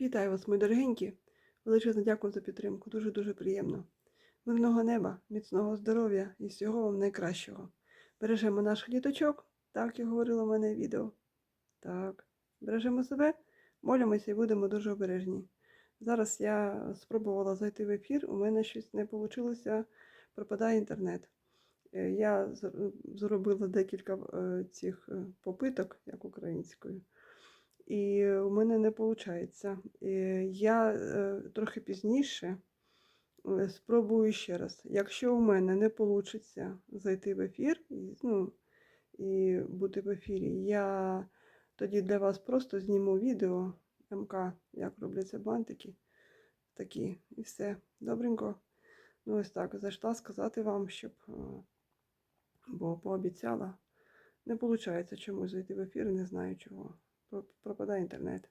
Вітаю вас, мої дорогенькі. Величезне дякую за підтримку. Дуже-дуже приємно. Мирного неба, міцного здоров'я і всього вам найкращого. Бережемо наших діточок, так як говорило в мене відео. Так, бережемо себе, молимося і будемо дуже обережні. Зараз я спробувала зайти в ефір, у мене щось не вийшло, пропадає інтернет. Е, Я зробила декілька е, цих е, попиток, як українською, і у мене не виходить. Я е, трохи пізніше е, спробую ще раз. Якщо у мене не вийде зайти в ефір ну, і бути в ефірі, я тоді для вас просто зніму відео МК, як робляться бантики. Такі, і все. Добренько. Ну, ось так. Зайшла сказати вам, щоб. е, Бо пообіцяла. Не виходить чомусь зайти в ефір, не знаю чого. Про- Пропадає інтернет.